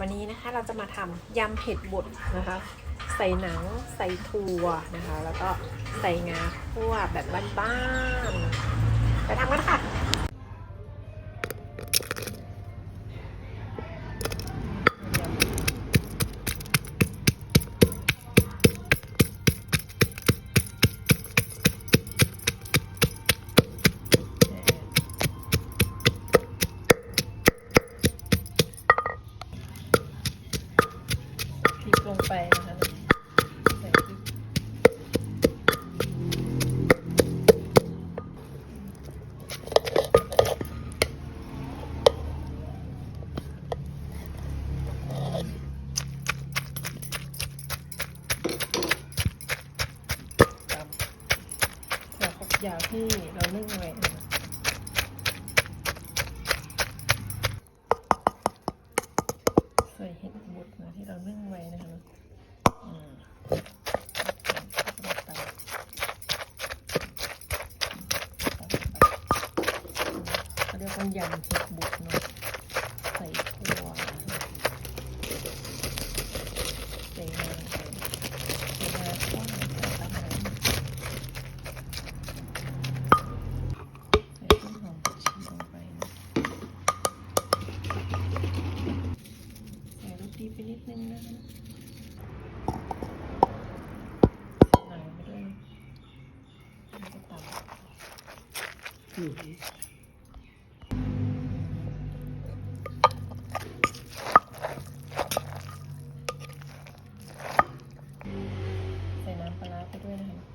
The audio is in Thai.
วันนี้นะคะเราจะมาทำยำเผ็ดบดนะคะ ใส่หนังใส่ถั่วนะคะ แล้วก็ใส่งาคั่วแบบบ้านๆไปทำกันค่ะ ลงไปนะคะใส่พริกตำถั่วฝักยาวที่เรานึ่งไว้นะคะใส่เห็ดบดนะที่เรานึ่งไว้นะคะอืมตำตำตำ เขาเรียกว่ายำเห็ดบดเนาะใส่ถั่วนะคะใส่งาใส่ใส่งาข้าวใส่ตำน้ใส่ต้นหอมผักชีลงไปนะใส่รสดีไปนิดนึงนะคะ ใส่น้ำปลาไปด้วยนะคะ